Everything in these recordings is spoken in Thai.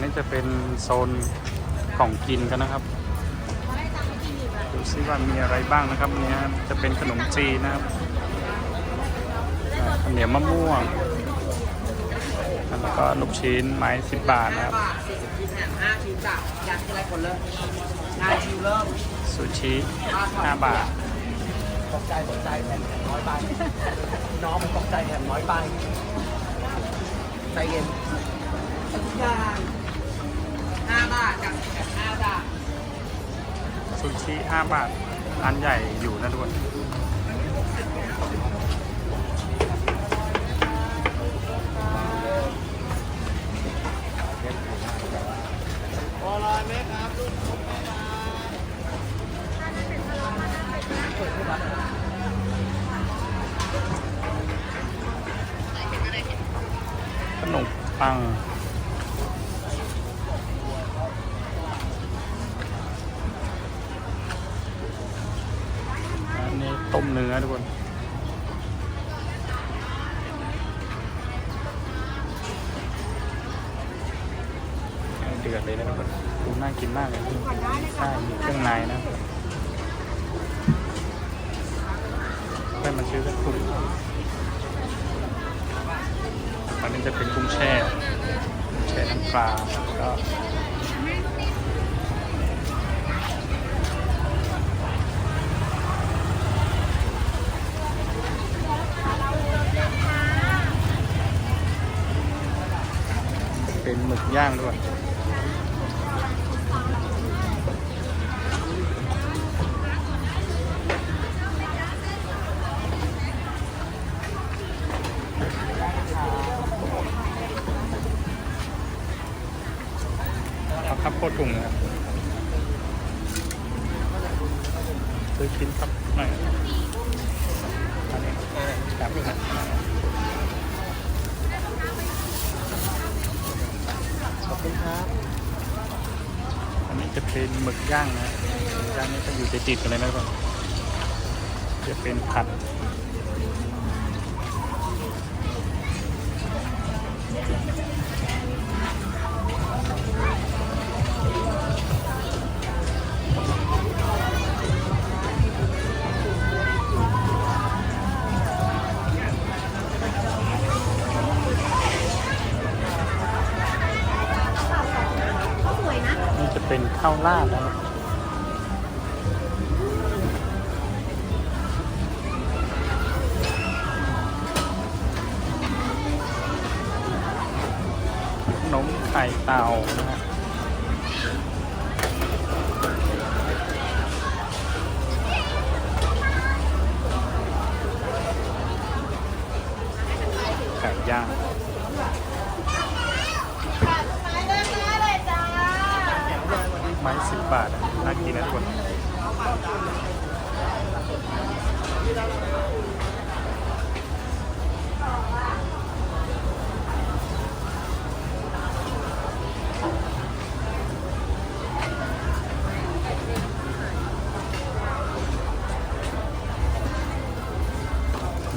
นี่จะเป็นโซนของกินกันนะครับ ดูซิว่ามีอะไรบ้างนะครับเนี่ยจะเป็นขนมจีนนะครับข้าวเหนียวมะม่วง แล้วก็ลูกชิ้นไม้สิบบาทนะครับสุชิห้าชห้าบาทตกใจตกใจแถมน้อยไปน้องตกใจแถมน้อยไปใจเย็นสัญญาณ 5 บาทกับ15บาทซูชิ5บาท อันใหญ่อยู่นะทุกคนโอลยขนมปัง ต้มเนื้อทุกคนเดือดเลยนะทุกคนดูน่ากินมากเลยใช่มีเครื่องในนะได้มันชื่อสักถุงอันนี้จะเป็นกุ้งแช่กุ้งแช่น้ำปลาก็ เป็นหมึกย่างด้วยเอาครับโคตรถุงนะครับซื้อชิ้นครับหน่อยอันนี้ครับ ขอบคุณครับอันนี้จะเป็นหมึกย่างนะหมึกย่างนี่จะอยู่ติดๆกันเลยนะครับจะเป็นผัด เข้าวราดนะครับนมไข่เต่านะฮะไก่ย่าง ไม้สิบบาทน่ากินนะทุกคน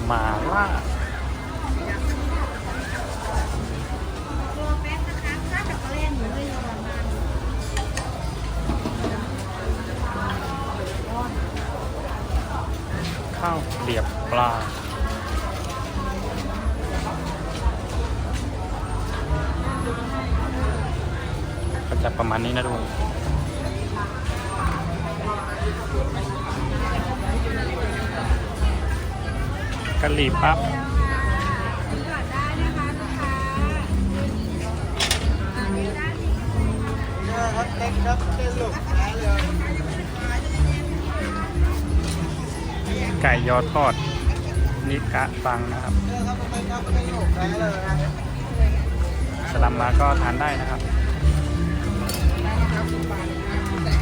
มาล่าตัวแป๊บนะคะถ้าจะเล่นหนูไม่ยอมม ข้าวเกลียบปลา ก็จะประมาณนี้นะทุกคนกะหรี่ปั๊บครับเล็กครับเป็นลูกได้เลย ไก่ยอทอด นิกะฟังนะครับสลัมมาก็ทานได้นะครับ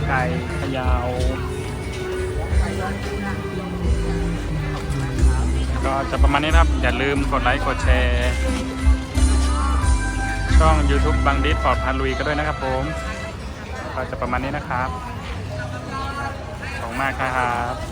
ไก่พะเยาวก็จะประมาณนี้ครับ อย่าลืมกดไลค์กดแชร์ ช่อง YouTube บังดิสปลอดพาลุยก็ด้วยนะครับผม ก็จะประมาณนี้นะครับ ขอบคุณมากครับ